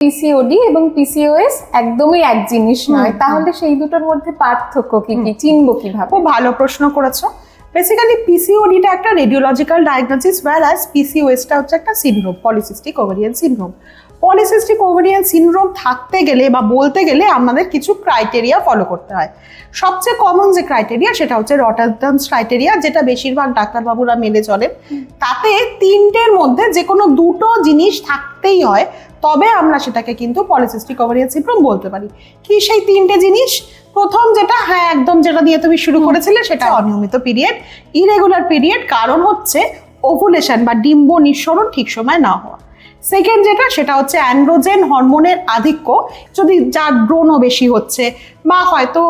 PCOD এবং PCOS একদমই এক জিনিস নয়। তাহলে সেই দুটোর মধ্যে পার্থক্য কি কি? চিনবো কীভাবে? ভালো প্রশ্ন করেছ। বেসিক্যালি পিসিওডিটা একটা রেডিওলজিক্যাল ডায়াগনোসিস ওয়ার অ্যাজ পিসিওএসটা হচ্ছে একটা syndrome polycystic ovarian syndrome polycystic ovarian syndrome থাকতে গেলে বা বলতে গেলে আমাদের কিছু ক্রাইটেরিয়া ফলো করতে হয়। সবচেয়ে কমন যে ক্রাইটেরিয়া সেটা হচ্ছে রটারডামস ক্রাইটেরিয়া যেটা বেশিরভাগ ডাক্তারবাবুরা মেনে চলেন। তাতে তিনটের মধ্যে যে কোনো দুটো জিনিস থাকতেই হয়, তবে আমরা সেটাকে কিন্তু পলিসিস্টিক ওভারিয়ান সিনড্রোম বলতে পারি। কি সেই তিনটে জিনিস? প্রথম যেটা হ্যাঁ একদম যেটা দিয়ে তুমি শুরু করেছিলে সেটা অনিয়মিত পিরিয়ড ইরেগুলার পিরিয়ড কারণ হচ্ছে ওভুলেশন বা ডিম্ব নিঃসরণ ঠিক সময় না হওয়া। সেকেন্ড যেটা সেটা হচ্ছে অ্যান্ড্রোজেন হরমোনের আধিক্য। যদি যার ব্রণও বেশি হচ্ছে বা হয়তো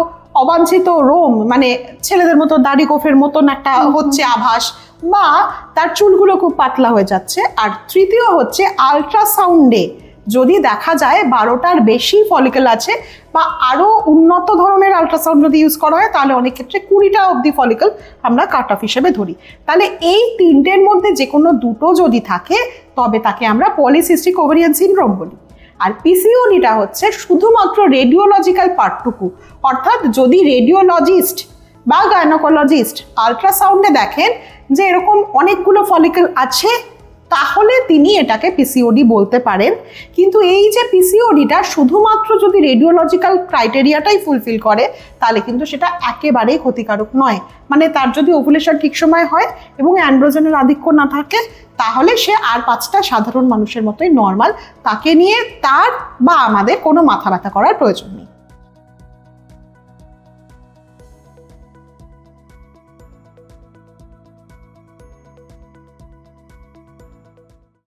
অবাঞ্ছিত রোম মানে ছেলেদের মতো দাড়ি গোফের মতন একটা হচ্ছে আভাস বা তার চুলগুলো খুব পাতলা হয়ে যাচ্ছে। আর তৃতীয় হচ্ছে আলট্রাসাউন্ডে যদি দেখা যায় বারোটার বেশি ফলিকেল আছে বা আরও উন্নত ধরনের আলট্রাসাউন্ড যদি ইউজ করা হয়, তাহলে অনেক ক্ষেত্রে কুড়িটা অবধি ফলিকেল আমরা কাট অফ হিসেবে ধরি। তাহলে এই তিনটের মধ্যে যে কোনো দুটো যদি থাকে, তবে তাকে আমরা পলিসিস্টিক ওভারিয়ান সিনড্রোম বলি। আর পিসিওডিটা হচ্ছে শুধুমাত্র রেডিওলজিক্যাল পার্টটুকু। অর্থাৎ যদি রেডিওলজিস্ট বা গায়নোকোলজিস্ট আলট্রাসাউন্ডে দেখেন যে এরকম অনেকগুলো ফলিকেল আছে তাহলে তিনি এটাকে পিসিওডি বলতে পারেন। কিন্তু এই যে পিসিওডিটা শুধুমাত্র যদি রেডিওলজিক্যাল ক্রাইটেরিয়াটাই ফুলফিল করে, তাহলে কিন্তু সেটা একেবারেই ক্ষতিকারক নয়। মানে তার যদি ওভুলেশন ঠিক সময় হয় এবং অ্যান্ড্রোজেনের আধিক্য না থাকে, তাহলে সে আর পাঁচটা সাধারণ মানুষের মতোই নর্মাল তাকে নিয়ে তার বা আমাদের কোনো মাথা ব্যথা করার প্রয়োজন নেই।